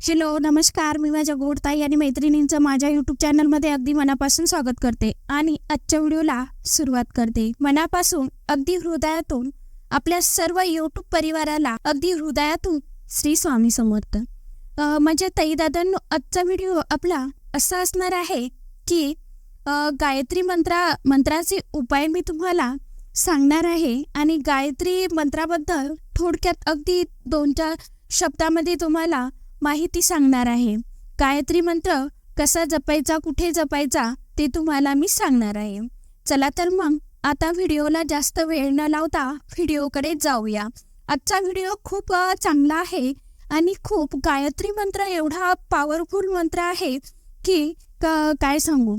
Hello नमस्कार. मी माझ्या गोडताई आणि मैत्रिणींचं माझ्या यूट्यूब चॅनलमध्ये अगदी मनापासून स्वागत करते आणि आजच्या व्हिडिओला सुरुवात करते. मनापासून अगदी हृदयातून आपल्या सर्व यूट्यूब परिवाराला अगदी हृदयातून श्री स्वामी समर्थ. माझ्या ताईदादांनो आजचा व्हिडिओ आपला असा असणार आहे की गायत्री मंत्रा मंत्राचे उपाय मी तुम्हाला सांगणार आहे आणि गायत्री मंत्राबद्दल थोडक्यात अगदी दोन चार शब्दामध्ये तुम्हाला माहिती सांगणार आहे. गायत्री मंत्र कसा जपायचा कुठे जपायचा ते तुम्हाला मी सांगणार आहे. चला तर मग आता व्हिडिओला जास्त वेळ न लावता व्हिडिओकडे जाऊया. आजचा व्हिडिओ खूप चांगला आहे आणि खूप गायत्री मंत्र एवढा पॉवरफुल मंत्र आहे की काय सांगू?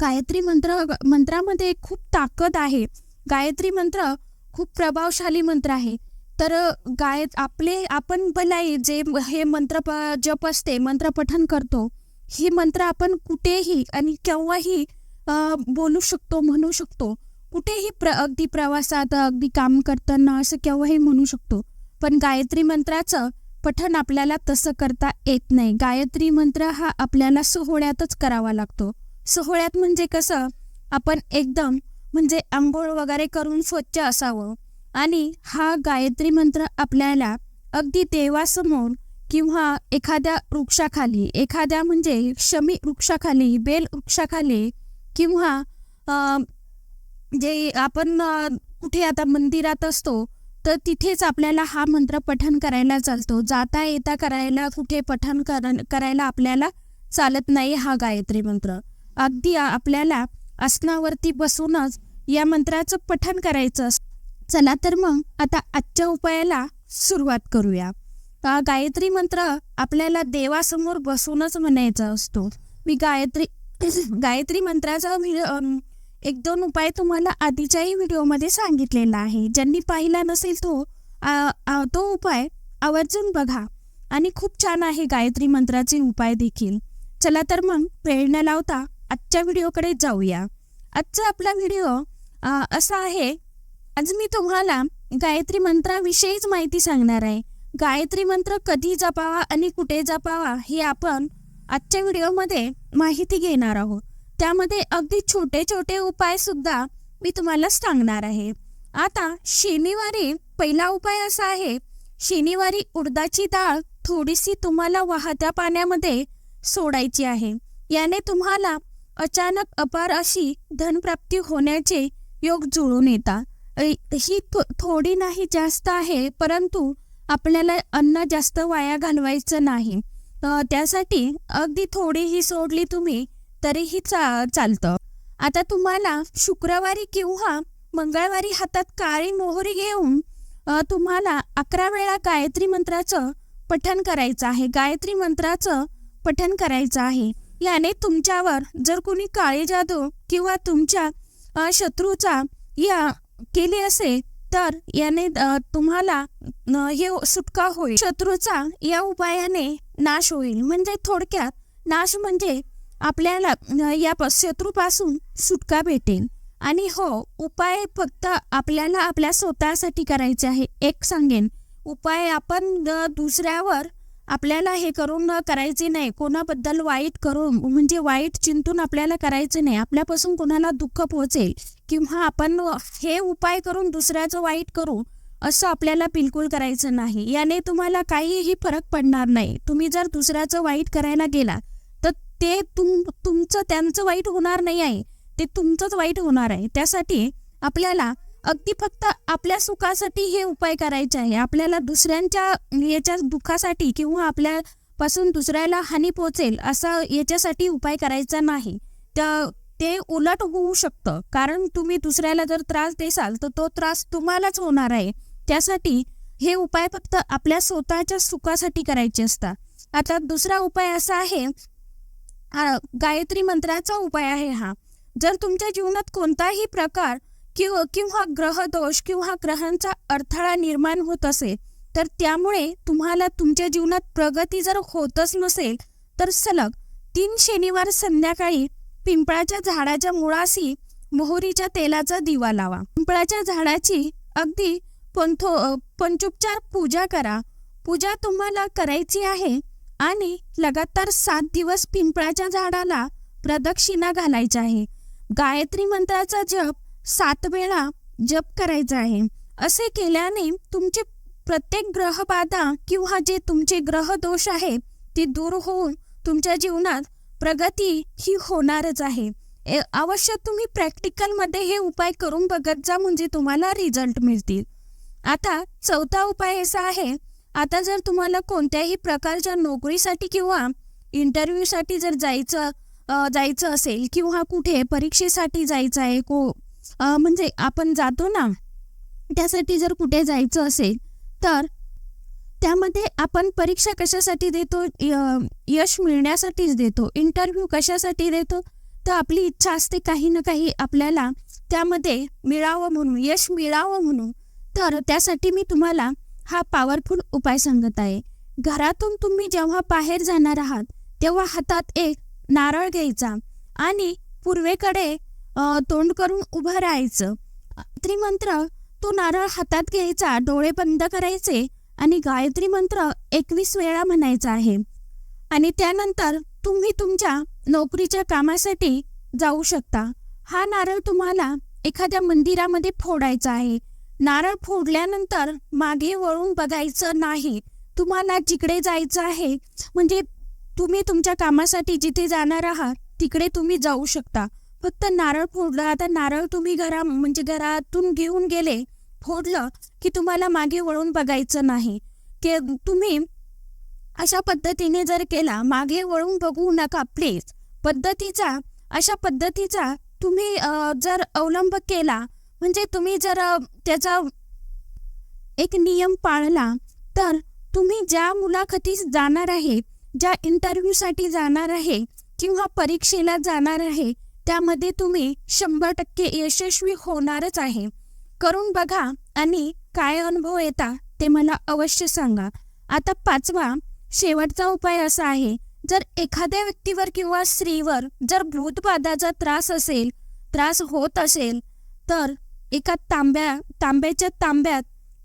गायत्री मंत्र मंत्रामध्ये खूप ताकद आहे. गायत्री मंत्र खूप प्रभावशाली मंत्र आहे. तर गाय आपले आपण भलाई जे हे मंत्र जप असते मंत्र पठन करतो ही मंत्र आपण कुठेही आणि केव्हाही बोलू शकतो म्हणू शकतो. कुठेही प्र अगदी प्रवासात अगदी काम करताना असं केव्हाही म्हणू शकतो. पण गायत्री मंत्राचं पठन आपल्याला तसं करता येत नाही. गायत्री मंत्र हा आपल्याला सोहळ्यातच करावा लागतो. सोहळ्यात म्हणजे कसं? आपण एकदम म्हणजे आंघोळ वगैरे करून स्वच्छ असावं. आणि हा गायत्री मंत्र आपल्याला अगदी देवासमोर किंवा एखाद्या वृक्षाखाली एखाद्या म्हणजे शमी वृक्षाखाली बेल वृक्षाखाली किंवा जे आपण कुठे आता मंदिरात असतो तर तिथेच आपल्याला हा मंत्र पठन करायला चालतो. जाता येता करायला कुठे पठन कर करायला आपल्याला चालत नाही हा गायत्री मंत्र. अगदी आपल्याला आसनावरती बसूनच या मंत्राचं पठन करायचं असतं. चला तर मग आता आजच्या उपायाला सुरुवात करूया. गायत्री मंत्र आपल्याला देवासमोर बसूनच म्हणायचा असतो. मी गायत्री गायत्री मंत्राचा व्हिडिओ एक दोन उपाय तुम्हाला आधीच्याही व्हिडिओमध्ये सांगितलेला आहे. ज्यांनी पाहिला नसेल तो आ, आ, तो उपाय आवर्जून बघा. आणि खूप छान आहे गायत्री मंत्राचे उपाय देखील. चला तर मग वेळ न लावता आजच्या व्हिडिओकडे जाऊया. आजचा आपला व्हिडिओ असा आहे आज मी तुम्हाला गायत्री मंत्राविषयीच माहिती सांगणार आहे. गायत्री मंत्र कधी जपावा आणि कुठे जपावा हे आपण आजच्या व्हिडिओमध्ये माहिती घेणार आहोत. त्यामध्ये अगदी छोटे छोटे उपाय सुद्धा मी तुम्हाला सांगणार आहे. आता शनिवारी पहिला उपाय असा आहे शनिवारी उडदाची डाळ थोडीशी तुम्हाला वाहत्या पाण्यामध्ये सोडायची आहे. याने तुम्हाला अचानक अपार अशी धनप्राप्ती होण्याचे योग जुळून येतात. ही थो- थोडी नाही जास्त आहे परंतु आपल्याला अन्न जास्त वाया घालवायचं नाही. त्यासाठी अगदी थोडीही सोडली तुम्ही तरीही चा चालतं. आता तुम्हाला शुक्रवारी किंवा मंगळवारी हातात काळी मोहरी घेऊन तुम्हाला अकरा वेळा गायत्री मंत्राचं पठण करायचं आहे. गायत्री मंत्राचं पठण करायचं आहे. याने तुमच्यावर जर कोणी काळी जादू किंवा तुमच्या शत्रूचा या केली असेल तर याने तुम्हाला हे सुटका होईल. शत्रूचा या उपायाने नाश होईल. म्हणजे थोडक्यात नाश म्हणजे आपल्याला या शत्रूपासून सुटका भेटेल. आणि हो उपाय फक्त आपल्याला आपल्या स्वतःसाठी करायचे आहे. एक सांगेन. उपाय आपण दुसऱ्यावर आपल्याला हे करून करायचे नाही. कोणाबद्दल वाईट करून म्हणजे वाईट चिंतून आपल्याला करायचे नाही. आपल्यापासून कोणाला दुःख पोहोचेल. किंवा आपण हे उपाय करून दुसऱ्याचं वाईट करू असं आपल्याला बिलकुल करायचं नाही. याने तुम्हाला काहीही फरक पडणार नाही. तुम्ही जर दुसऱ्याचं वाईट करायला गेला तर ते तुम तुमचं त्यांचं वाईट होणार नाही आहे. ते तुमचंच वाईट होणार आहे. त्यासाठी आपल्याला अगदी फक्त आपल्या सुखासाठी हे उपाय करायचे आहे. आपल्याला दुसऱ्यांच्या याच्या दुःखासाठी किंवा आपल्यापासून दुसऱ्याला हानी पोचेल असा याच्यासाठी उपाय करायचा नाही. त्या ते उलट होऊ शकतं. कारण तुम्ही दुसऱ्याला जर त्रास देसाल तर तो त्रास तुम्हालाच होणार आहे. त्यासाठी हे उपाय फक्त आपल्या स्वतःच्या सुखासाठी करायचे असतात. आता दुसरा उपाय असा आहे गायत्री मंत्राचा उपाय आहे हा. जर तुमच्या जीवनात कोणताही प्रकार किंवा किंवा ग्रह दोष किंवा ग्रहांचा अडथळा निर्माण होत असेल तर त्यामुळे तुम्हाला तुमच्या जीवनात प्रगती जर होतच नसेल तर सलग तीन शनिवार संध्याकाळी पिंपळाच्या झाडाच्या मुळाशी मोहरीच्या तेलाचा दिवा लावा. पिंपळाच्या झाडाची अगदी पंथो पंचोपचार पूजा करा. पूजा तुम्हाला करायची आहे आणि लगातार सात दिवस पिंपळाच्या झाडाला प्रदक्षिणा घालायची आहे. गायत्री मंत्राचा जप सात वेळा जप करायचा आहे. असे केल्याने तुमचे प्रत्येक ग्रहबाधा किंवा जे तुमचे ग्रह दोष आहे ते दूर होऊन तुमच्या जीवनात प्रगती ही होणारच आहे. अवश्य तुम्ही प्रॅक्टिकलमध्ये हे उपाय करून बघत जा म्हणजे तुम्हाला रिझल्ट मिळतील. आता चौथा उपाय असा आहे आता जर तुम्हाला कोणत्याही प्रकारच्या नोकरीसाठी किंवा इंटरव्ह्यूसाठी जर जायचं जायचं असेल किंवा कुठे परीक्षेसाठी जायचं आहे को म्हणजे आपण जातो ना त्यासाठी जर कुठे जायचं असेल तर त्यामध्ये आपण परीक्षा कशासाठी देतो? यश मिळण्यासाठीच देतो. इंटरव्ह्यू कशासाठी देतो? तर आपली इच्छा असते काही ना काही आपल्याला त्यामध्ये मिळावं म्हणून यश मिळावं म्हणून. तर त्यासाठी मी तुम्हाला हा पॉवरफुल उपाय सांगत आहे. घरातून तुम्ही जेव्हा बाहेर जाणार आहात तेव्हा हातात एक नारळ घ्यायचा आणि पूर्वेकडे तोंड करून उभं राहायचं. त्रिमंत्र तो नारळ हातात घ्यायचा डोळे बंद करायचे आणि गायत्री मंत्र एकवीस वेळा म्हणायचा आहे. आणि त्यानंतर तुम्ही तुमच्या नोकरीच्या कामासाठी जाऊ शकता. हा नारळ तुम्हाला एखाद्या मंदिरामध्ये फोडायचा आहे. नारळ फोडल्यानंतर मागे वळून बघायचं नाही. तुम्हाला जिकडे जायचं आहे म्हणजे तुम्ही तुमच्या कामासाठी जिथे जाणार आहात तिकडे तुम्ही जाऊ शकता. फक्त नारळ फोडलं आता नारळ तुम्ही घरा म्हणजे घरातून घेऊन गेले फोडलं की तुम्हाला मागे वळून बघायचं नाही. के तुम्ही अशा पद्धतीने जर केला मागे वळून बघू नका प्लीज पद्धतीचा अशा पद्धतीचा तुम्ही जर अवलंब केला म्हणजे तुम्ही जर त्याचा एक नियम पाळला तर तुम्ही ज्या मुलाखतीस जाणार आहे ज्या इंटरव्ह्यूसाठी जाणार आहे किंवा परीक्षेला जाणार आहे त्यामध्ये तुम्ही शंभर टक्के यशस्वी होणारच आहे. करून बघा आणि काय अनुभव येता ते मला अवश्य सांगा. आता पाचवा शेवटचा उपाय असा आहे जर एखाद्या व्यक्तीवर किंवा स्त्रीवर जर भूतबाधाचा त्रास असेल त्रास होत असेल तर एका तांब्या तांब्याच्या तांब्यात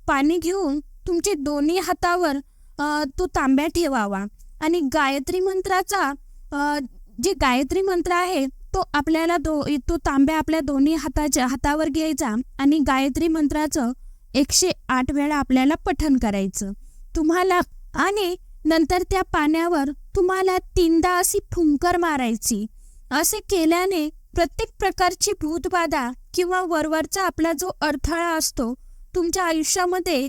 पाणी घेऊन तुमचे दोन्ही हातावर तो तांब्या ठेवावा. आणि गायत्री मंत्राचा जे गायत्री मंत्र आहे तो आपल्याला दो तो तांब्या आपल्या दोन्ही हाताच्या हातावर घ्यायचा आणि गायत्री मंत्राचं एकशे आठ वेळा आपल्याला पठण करायचं. तुम्हाला आणि नंतर त्या पाण्यावर तुम्हाला तीनदा अशी फुंकर मारायची. असे केल्याने प्रत्येक प्रकारची भूतबाधा किंवा वरवरचा आपला जो अडथळा असतो तुमच्या आयुष्यामध्ये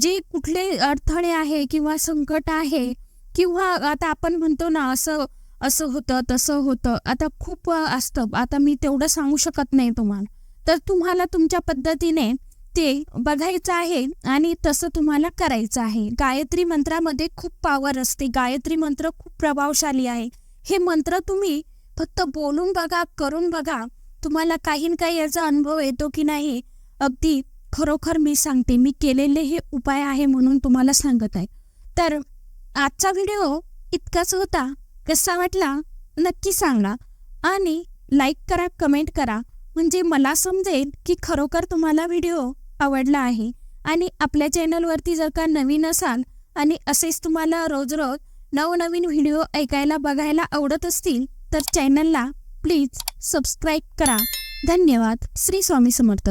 जे कुठले अडथळे आहे किंवा संकट आहे किंवा आता आपण म्हणतो ना असं असं होतं तसं होतं. आता खूप असतं. आता मी तेवढं सांगू शकत नाही तुम्हाला. तर तुम्हाला तुमच्या पद्धतीने ते बघायचं आहे आणि तसं तुम्हाला करायचं आहे. गायत्री मंत्रामध्ये खूप पावर असते. गायत्री मंत्र खूप प्रभावशाली आहे. हे मंत्र तुम्ही फक्त बोलून बघा करून बघा. तुम्हाला काही ना काही याचा अनुभव येतो की नाही अगदी खरोखर मी सांगते. मी केलेले हे उपाय आहे म्हणून तुम्हाला सांगत आहे. तर आजचा व्हिडिओ इतकाच होता. कसा वाटला? नक्की सांगा. आणि लाईक करा कमेंट करा. म्हणजे मला समजेल की खरोखर तुम्हाला व्हिडिओ आवडला आहे. आणि आपल्या चॅनलवरती जर का नवीन असाल आणि असेच तुम्हाला रोज रोज नवनवीन व्हिडिओ ऐकायला बघायला आवडत असतील तर चॅनलला प्लीज सबस्क्राईब करा. धन्यवाद. श्री स्वामी समर्थ.